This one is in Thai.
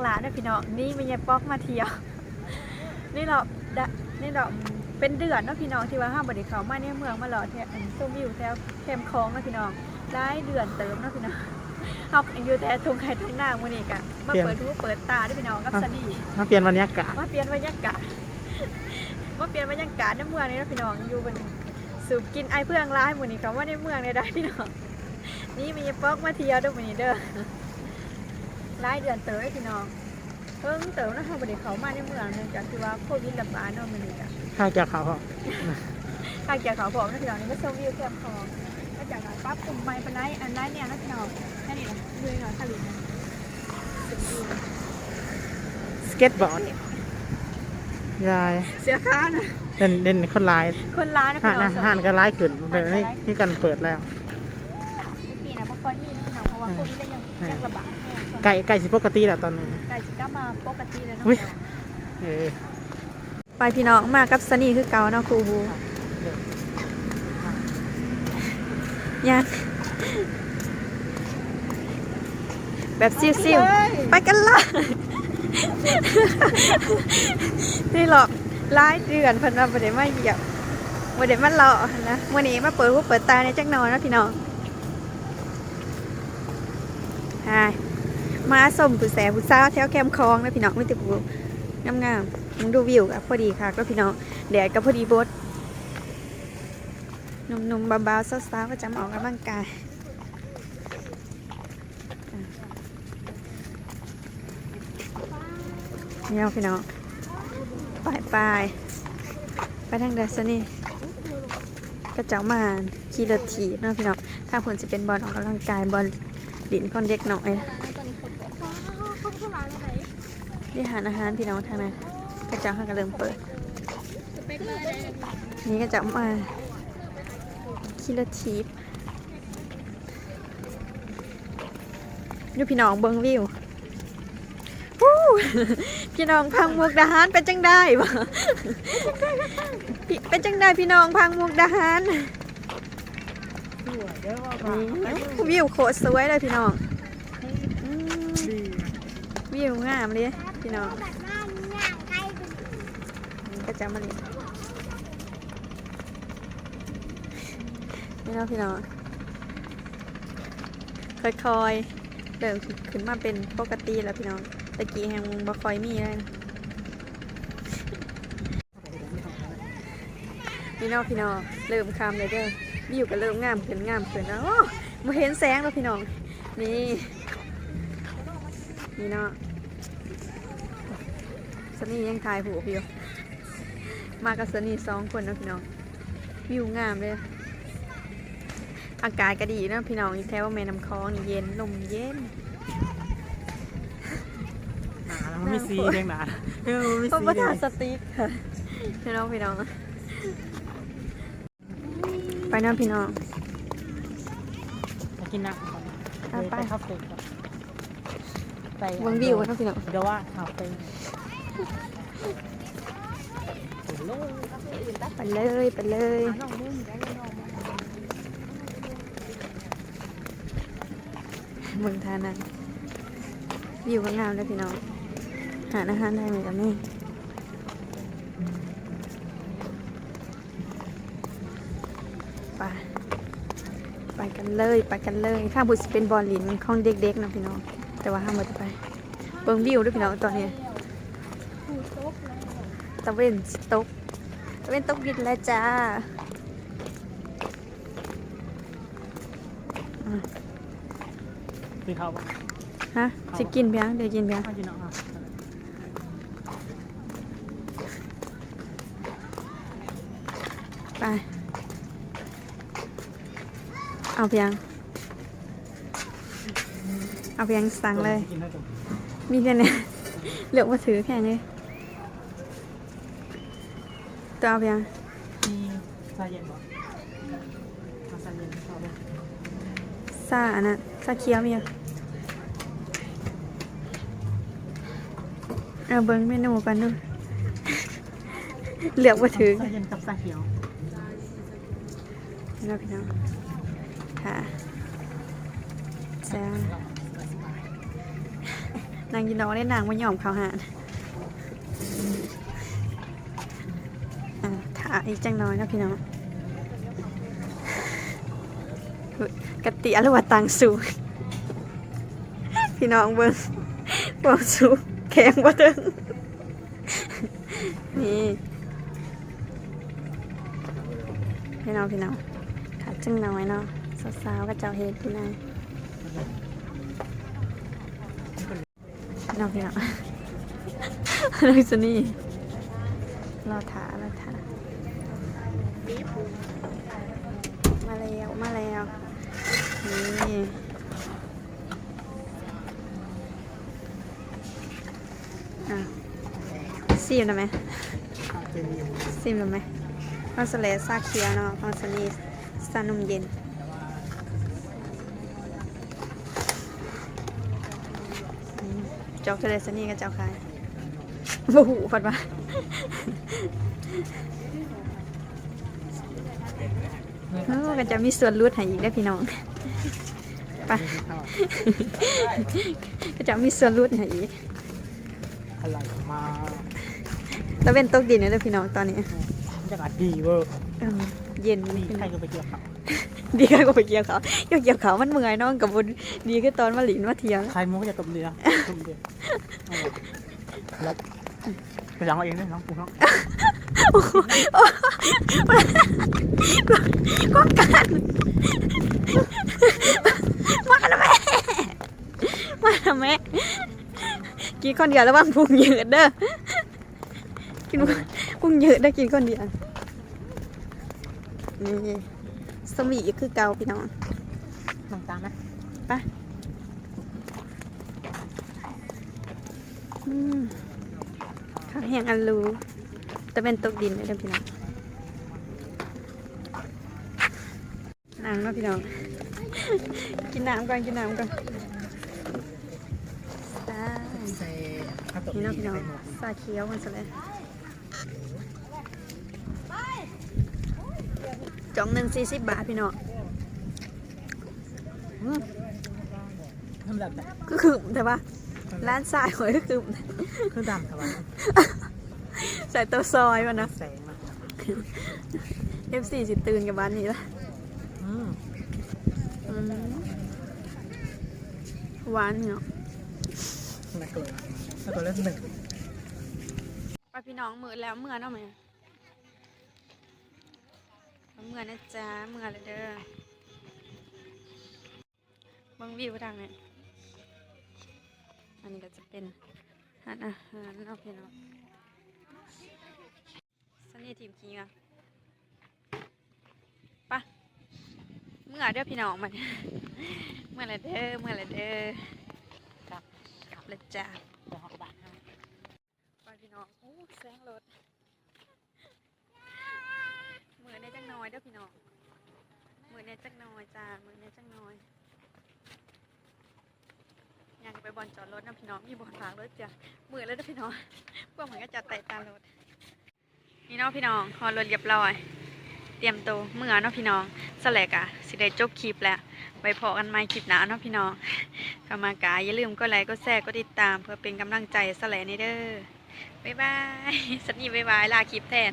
ออกร้านะพี่น้องนี่มียายป๊อกมาเที่ยว นี่เราดะนี่เราเป็นเดือนเนาะพี่น้องที่ว่าห้ามบริเขามาเนี่ยเมืองมาหล่อแถวซุ้มวิวแถวแคมคลองเนาะพี่น้องได้เดือนเติมเนาะพี่น้องเอาอยู่แต่ทุ่งไข่ทุ่งนาวันนี้กะมาเปิดทูเปิดตาด้วยพี่น้องกับสนีมาเปลี่ยนบรรยากาศมาเปลี่ยนบรรยากาศมาเปลี่ยนบรรยากาศในเมืองนี่นะพี่น้องอยู่บนสูบกินไอเพื่องร้ายหมู่นี้คำว่าในเมืองเนี่ยได้พี่น้องนี่มีป๊อกมาเที่ยวด้วยหมู่นี้เด้อ ร้ายเดือนเต๋อพี่น้องเพิ่งเต๋อนะคะบริเขามาในเมืองเนื่องจากที่ว่าโควิดระบาดเนาะมันนี่จ้ะข้าวจากเขาเขาข้างจากเขาบอกนะพี่น้องนี่ก็ชมวิวแคมป์คลองก็จากนั้นปั๊บกลุ่มไม้ปนไนอันนั้นเนี่ยนะพี่น้องแค่นี้นะดูหน่อยทะเลนะสุดยอดสเก็ตบอร์ดยายเสียค่านะเด่นเด่นคนร้าย คนร้านนะห่าพี่นน้อนะงห่านก็ร้ายขึ้นเดี๋ยวนี้นี่กันเปิดแล้วปีนะเพราะก่อนนี่นะพี่น้องเพราะว่าโควิดได้ยังยังระบาดแน่ ไก่ไก่สิปกติแหละตอนนี้ไก่สิกลับมาปกติเลยเนาะอุ๊ยเออไปพี่น้องมากับสนีคือเก่าเนาะครูบูยังแบบซิวๆไปกันละนี่หรอกร้ายเดือนเพันว่าบ่ได้มาเหยียบบ่ได้มาเลาะนะวันนี้มาเปิดหูเปิดตาในจักหนอนนะพี่น้องฮาย มาส้มผู้แสผู้สาวแถวแคมคลองนะพี่น้องไม่ติดผู้งามๆมึงดูวิวกับพอดีค่ะ ก็พี่น้องแดดกับพอดีบดหนุ่มๆเบาๆสาวๆก็จะมาออกกำลังกายเนี่ยพี่น้องไปไปไปทางเดซนี่ก็เจ้ามาขี่รถถีบเนาะพี่น้องถ้าผลจะเป็นบอลออกกำลังกายบอลดินคนเด็กหน่อย ที่หารอาหารพี่น้องทางนั้นก็เจ้าห้างก็เริ่มเปิด นี่ก็เจะมาขี่รถถีบดูพี่น้องเบิ้งวิวฮู้พี่น้องพังมุกดาหารเป็นจังได้บ่พี่เป็นจังได้พี่น้องพังมุกดาหารวิวโคตรสวยเลยพี่น้องวิวงามเลย พี่น้องก็จะมาเลยนี่เนาะพี่น้องค่อยๆเริ่มขึ้นมาเป็นปกติแล้วพี่น้องตะกี้แหงบ่ค่อยมีเลยพี่น้องพี่น้องเริ่มคำเลยเด้อวิวก็เริ่มงามขึ้นงามขึ้นแล้วโอ้มาเห็นแสงแล้วพี่น้องนี่นี่เนาะ สนี่ยังถ่ายหูพี่อยู่มากับสนี่สองคนเนาะพี่น้องวิวงามเลยอากาศก็ดีเนาะพี่น้องอยู่แถวแม่น้ำคลองนี่เย็นลมเย็นหนาแล้วมันไม่ซีเรียงหนาเออมันไม่เพราะซีว่าเลทายสติ๊กค่ะพี่น้องพี่น้อง ไปน้องพี่น้องมากินน้ำก่อนอะไปไปคาเฟ่ก่อนไปเบิ่งวิวน้องพี่น้องเดี๋ยวว่าคาเฟ่ ไปเลยไปเลยเมืองทานันวิวก็งามเลยพี่น้อง หาอาหารได้ไหมกับแม่ไปไปกันเลยไปกันเลยข้างบุษเป็นบอลลินของเด็กๆนะพี่น้อง แต่ว่าห้ามหมดไป เบิ่งวิวด้วยพี่น้องตอนนี้ ตะเวนสิตกตะเวนตกดินแล้วจ้าคือเขาปะฮะสิกินเพียงเดี๋ยวกินเพียงเขากินเนาะอะไป เอาเพียง เอาเพียงสั่งเลยกินได้จ้ะมีแค่เนี้ยเหลือกมาถือแค่นี้ ตัวเอาเพียงมีชาเย็นปะมาชาเย็นชอบปะซาอันนั้นซาเคี้ยวมีอะเอาเบิ้งเมนูกันดูเหลือกมาถือชาเย็นกับชาเขียวนะพี่น้องค่ะจ้านางกินดอกได้นางไม่ยอมเขาหาน อ่าถ่าอีกจังน้อยนะพี่น้องกะติอรวาตังสูพี่น้องเบิ้งบอกสูแข็งบ่ถึงนี่พี่น้องพี่น้องขาจังน้อยเนาะสาวๆก็เจ้าเฮ็ดพี่นายพี่น้องพี่น้องนักสนี่ รอถารอถามาแล้วมาแล้วนี่อะซีมได้ไหมเจนยังซิมแล้วไหมคอนเสเลซาเคียเนาะคอนสลีซานมเย็นจอกทะเลสนี่ก็เจ้าขายโอ้โหฟัดมา โอ้ก็จะมีส่วนลดให้อีกได้อพี่น้องไปก็จะมีส่วนลดให้อีกอะไรมาแล้วเป็นตกดินเนี่ยเด้อพี่น้องตอนนี้บรรยากาศดีเวอร์เออเย็นนี่พี่ใครน้องก็ไปเกี่ยวเขาดีกันก็ไปเกี่ยวเขาอยากเกี่ยวเขามันเมื่อยเน้องกับบุญดีก็ตอนมาหลินมาเที่ยวใครมุกจะตบเรือตบเรือแล้ว ไปยังเอาเองด้วยน้องปูน้องก็กันมาทำไมมาทำไมกินคนเดียวแล้วว่างพุงเยอะเด้อกินพุงเยอะได้กินคนเดียวนี่สมีคือเกาพี่น้องน้องตามไหมอืม ข้าวแห้งอันรูแต่เป็นตกดินเลยเด้อพี่น้องน้ำเนาะพี่น้อง กินน้ำก่อนกินน้ำก่อนจ้าใส่ข้าวตบนี่เนาะพี่น้องซาเคี้ยวมันซะเลยจ่องหนึ่งสี่สิบบาทพี่น้องอืมทำแบบไหนก็คือแต่ว่า ร้านสายหอยก็คือเครื่องดำทำไมใส่ตัวซอยมันนะแสงมา F4 สิตื่นกับบ้านนี้ละอืมอืมหวานเนาะน่าเกลือน่าเกลือเล่นหนึ่งไปพี่น้องมือแล้วเมื่อเนาะไหมเมื่อนะจ๊ะเมื่อเลยเด้อเบังวิวทางนี้ อันนี้ก็จะเป็นร้านอาหารเนาะพี่น้องสนี่ทีมคิงอะไปะเมื่อเด้อพี่น้องมัน เมื่อไรเด้อเมื่อไรเด้อครับขับเลยจ้าเดี๋ยวเขาก็บ้านให้ไปพี่น้องโอ้แซงรถมือในจังน้อยเด้อพี่น้องมือในจังน้อยจ้ามือในจังน้อย ยังไปบอลจอดรถนะพี่น้องมีบอลฝากรถจ้ะมือแล้วเด้อพี่น้องพวกเหมือนก็จัดไต่ตารถนี่เนาะพี่น้องฮอรถเรียบร้อย เตรียมตัวเมื่อเนาะพี่น้องสแลกอะสิได้จบคลิปแล้วไปพอกันใหม่คลิปหน้าเนาะพี่น้องกามากาอย่าลืมกดไลค์กดแชร์กดติดตาม เพื่อเป็นกำลังใจสแลนี่เด้อบ๊ายบายสันนี่บ๊ายบายลาคลิปแทน